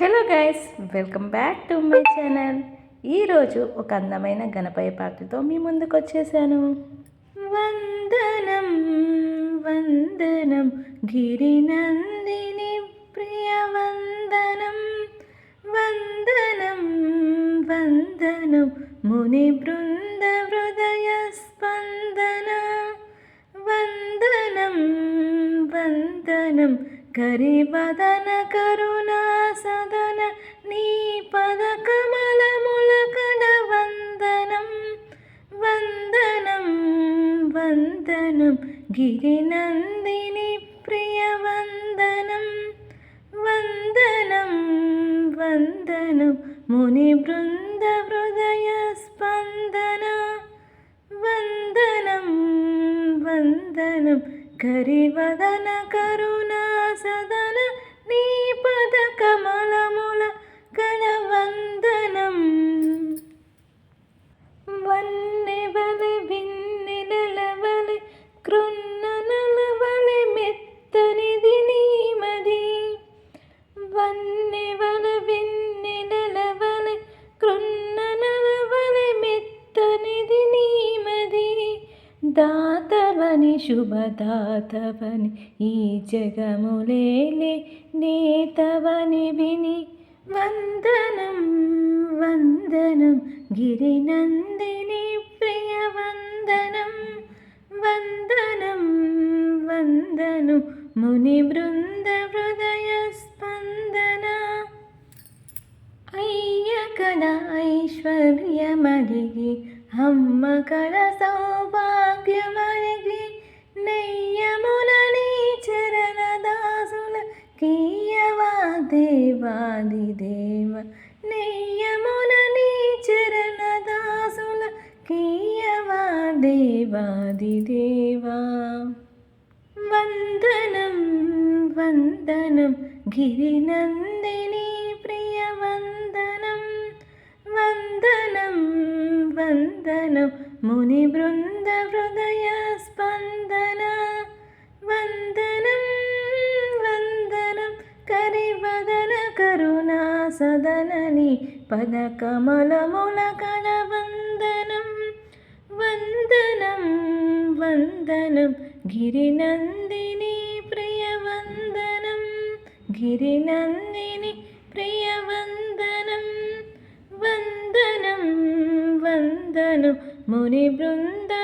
Hello guys welcome back to my channel ఈరోజు ఒక అందమైన గణపయ్య పాటతో మీ ముందుకు వచ్చేసాను. వందనం వందనం గిరినందిని ప్రియ వందనం. వందనం వందనం ముని బృంద హృదయ స్పందన. వందనం వందనం కరివదన కరు വന്ദനം ഗിരിനന്ദിനി പ്രിയ വന്ദനം വന്ദനം വന്ദനം മുനി മുനിവൃന്ദ ഹൃദയ സ്പന്ദന. വന്ദനം വന്ദനം കരിവദന കരുണ వన్నెవల వెన్నెలవలి కృన్ననలవలి మెత్తనిది నీమది. దాతవని శుభదాతవని ఈ జగములేలే నేతవని విని వందనం వందనం గిరినందిని ప్రియ వందనం. వందనం వందనం ముని బృంద హృదయ అయ్య కళ ఐశ్వర్యమరిగి అమ్మ కళ సౌభాగ్యమరిగి నెయ్యమున నీ చరణ దాసుల కీయవా దేవాది దేవ నెయ్యమున నీ చరణ దాసుల కీయవా దేవాది దేవా వందనం వందనం గిరినందిని വന്ദനം മുനിവൃന്ദ ഹൃദയ സ്പന്ദന വന്ദനം വന്ദനം കരിവദന കരുണാ സദനനി പദകമലമുല കല വന്ദനം വന്ദനം വന്ദനം ഗിരിനന്ദിനി പ്രിയ വന്ദനം ഗിരിനന്ദിനി പ്രിയ പ്രിയവന്ദനം. মনে বৃন্দা